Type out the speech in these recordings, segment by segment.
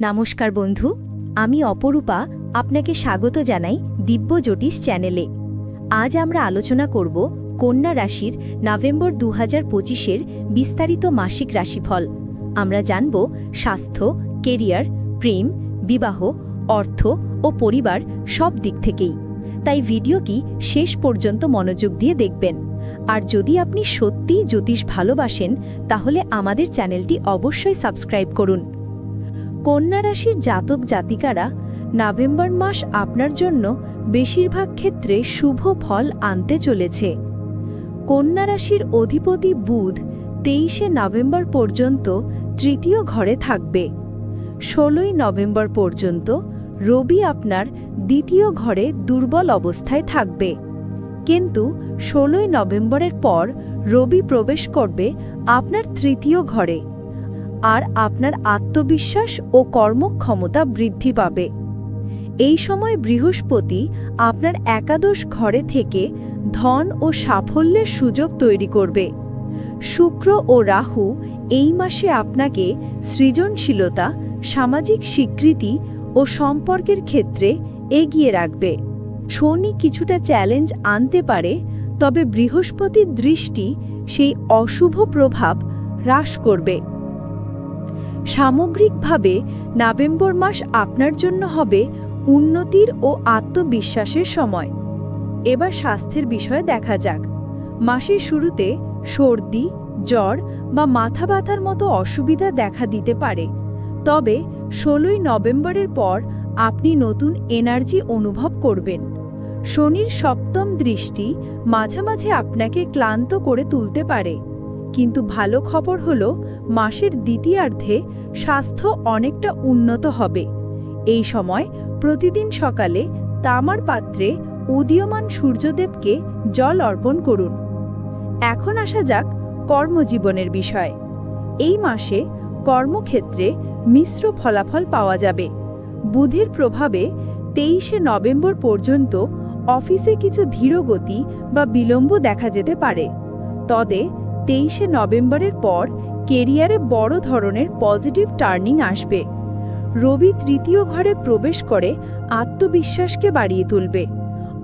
নমস্কার বন্ধু, আমি অপরূপা আপনাকে স্বাগত জানাই দিব্য জ্যোতিষ চ্যানেলে। আজ আমরা আলোচনা করব কন্যা রাশির নভেম্বর দু হাজার পঁচিশের বিস্তারিত মাসিক রাশিফল। আমরা জানব স্বাস্থ্য, কেরিয়ার, প্রেম, বিবাহ, অর্থ ও পরিবার সব দিক থেকেই। তাই ভিডিওটি শেষ পর্যন্ত মনোযোগ দিয়ে দেখবেন। আর যদি আপনি সত্যিই জ্যোতিষ ভালোবাসেন, তাহলে আমাদের চ্যানেলটি অবশ্যই সাবস্ক্রাইব করুন। কন্যা রাশির জাতক জাতিকারা নভেম্বর মাস আপনার জন্য বেশিরভাগ ক্ষেত্রে শুভ ফল আনতে চলেছে। কন্যা রাশির অধিপতি বুধ তেইশে নভেম্বর পর্যন্ত তৃতীয় ঘরে থাকবে। ষোলোই নভেম্বর পর্যন্ত রবি আপনার দ্বিতীয় ঘরে দুর্বল অবস্থায় থাকবে। কিন্তু ষোলোই নভেম্বরের পর রবি প্রবেশ করবে আপনার তৃতীয় ঘরে। আর আপনার আত্মবিশ্বাস ও কর্মক্ষমতা বৃদ্ধি পাবে। এই সময় বৃহস্পতি আপনার একাদশ ঘরে থেকে ধন ও সাফল্যের সুযোগ তৈরি করবে। শুক্র ও রাহু এই মাসে আপনাকে সৃজনশীলতা, সামাজিক স্বীকৃতি ও সম্পর্কের ক্ষেত্রে এগিয়ে রাখবে। শনি কিছুটা চ্যালেঞ্জ আনতে পারে, তবে বৃহস্পতির দৃষ্টি সেই অশুভ প্রভাব হ্রাস করবে। সামগ্রিকভাবে নভেম্বর মাস আপনার জন্য হবে উন্নতির ও আত্মবিশ্বাসের সময়। এবার স্বাস্থ্যের বিষয়ে দেখা যাক। মাসের শুরুতে সর্দি, জ্বর বা মাথা ব্যথার মতো অসুবিধা দেখা দিতে পারে। তবে ষোলোই নভেম্বরের পর আপনি নতুন এনার্জি অনুভব করবেন। শনির সপ্তম দৃষ্টি মাঝামাঝি আপনাকে ক্লান্ত করে তুলতে পারে। কিন্তু ভালো খবর হল, মাসের দ্বিতীয়ার্ধে স্বাস্থ্য অনেকটা উন্নত হবে। এই সময় প্রতিদিন সকালে তামার পাত্রে উদীয়মান সূর্যদেবকে জল অর্পণ করুন। এখন আসা যাক কর্মজীবনের বিষয়। এই মাসে কর্মক্ষেত্রে মিশ্র ফলাফল পাওয়া যাবে। বুধের প্রভাবে তেইশে নভেম্বর পর্যন্ত অফিসে কিছু ধীরগতি বা বিলম্ব দেখা যেতে পারে। তবে তেইশে নভেম্বরের পর কেরিয়ারে বড় ধরনের পজিটিভ টার্নিং আসবে। রবি তৃতীয় ঘরে প্রবেশ করে আত্মবিশ্বাসকে বাড়িয়ে তুলবে।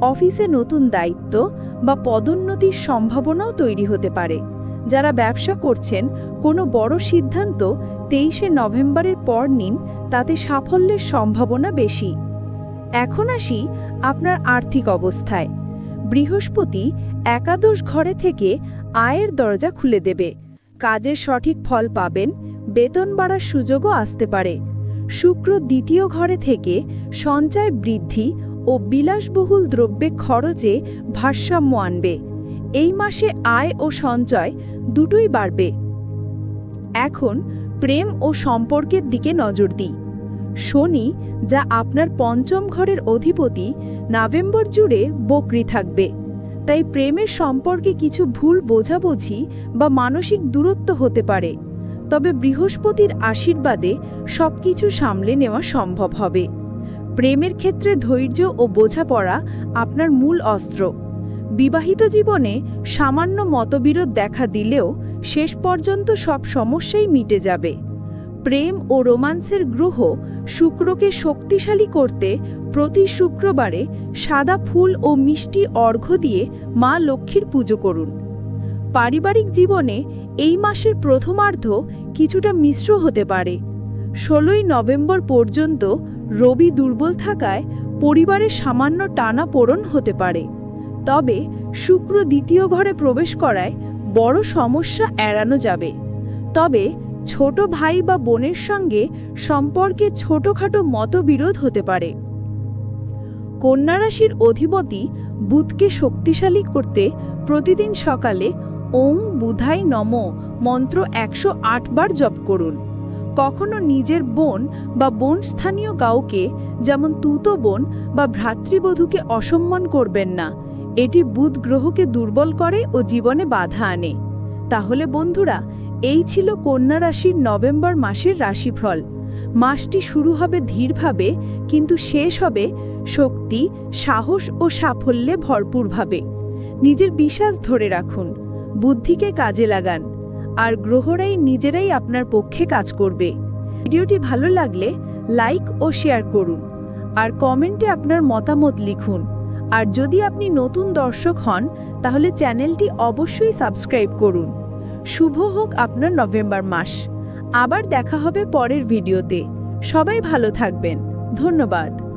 অফিসে নতুন দায়িত্ব বা পদোন্নতির সম্ভাবনাও তৈরি হতে পারে। যারা ব্যবসা করছেন, কোনো বড় সিদ্ধান্ত তেইশে নভেম্বরের পর নিন, তাতে সাফল্যের সম্ভাবনা বেশি। এখন আসি আপনার আর্থিক অবস্থায়। বৃহস্পতি একাদশ ঘরে থেকে আয়ের দরজা খুলে দেবে। কাজের সঠিক ফল পাবেন, বেতন বাড়ার সুযোগও আসতে পারে। শুক্র দ্বিতীয় ঘরে থেকে সঞ্চয় বৃদ্ধি ও বিলাসবহুল দ্রব্যে খরচে ভারসাম্য আনবে। এই মাসে আয় ও সঞ্চয় দুটোই বাড়বে। এখন প্রেম ও সম্পর্কের দিকে নজর দিই। শনি, যা আপনার পঞ্চম ঘরের অধিপতি, নভেম্বর জুড়ে বকরি থাকবে। তাই প্রেমের সম্পর্কে কিছু ভুল বোঝাবুঝি বা মানসিক দূরত্ব হতে পারে। তবে বৃহস্পতির আশীর্বাদে সবকিছু সামলে নেওয়া সম্ভব হবে। প্রেমের ক্ষেত্রে ধৈর্য ও বোঝাপড়া আপনার মূল অস্ত্র। বিবাহিত জীবনে সামান্য মতবিরোধ দেখা দিলেও শেষ পর্যন্ত সব সমস্যাই মিটে যাবে। প্রেম ও রোমান্সের গ্রহ শুক্রকে শক্তিশালী করতে প্রতি শুক্রবারে সাদা ফুল ও মিষ্টি অর্ঘ্য দিয়ে মা লক্ষ্মীর পুজো করুন। পারিবারিক জীবনে এই মাসের প্রথমার্ধ কিছুটা মিশ্র হতে পারে। ষোলোই নভেম্বর পর্যন্ত রবি দুর্বল থাকায় পরিবারের সামান্য টানা পোড়ন হতে পারে। তবে শুক্র দ্বিতীয় ঘরে প্রবেশ করায় বড় সমস্যা এড়ানো যাবে। তবে ছোট ভাই বা বোনের সঙ্গে সম্পর্কে ছোটখাটো মতবিরোধ হতে পারে। কন্যা রাশির অধিপতি বুধকে শক্তিশালী করতে প্রতিদিন সকালে ওং বুধাই নম মন্ত্র একশো বার জপ করুন। কখনো নিজের বোন বা বোন স্থানীয় কাউকে, যেমন তুতো বোন বা ভ্রাতৃবধূকে অসম্মান করবেন না। এটি বুধ গ্রহকে দুর্বল করে ও জীবনে বাধা আনে। তাহলে বন্ধুরা এই ছিল কন্যা রাশির নভেম্বর মাসের রাশিফল। মাসটি শুরু হবে ধীরভাবে, কিন্তু শেষ হবে শক্তি, সাহস ও সাফল্যে ভরপুরভাবে। নিজের বিশ্বাস ধরে রাখুন, বুদ্ধিকে কাজে লাগান, আর গ্রহরাই নিজেরাই আপনার পক্ষে কাজ করবে। ভিডিওটি ভালো লাগলে লাইক ও শেয়ার করুন, আর কমেন্টে আপনার মতামত লিখুন। আর যদি আপনি নতুন দর্শক হন, তাহলে চ্যানেলটি অবশ্যই সাবস্ক্রাইব করুন। শুভ হোক আপনার নভেম্বর মাস। আবার দেখা হবে পরের ভিডিওতে। সবাই ভালো থাকবেন। ধন্যবাদ।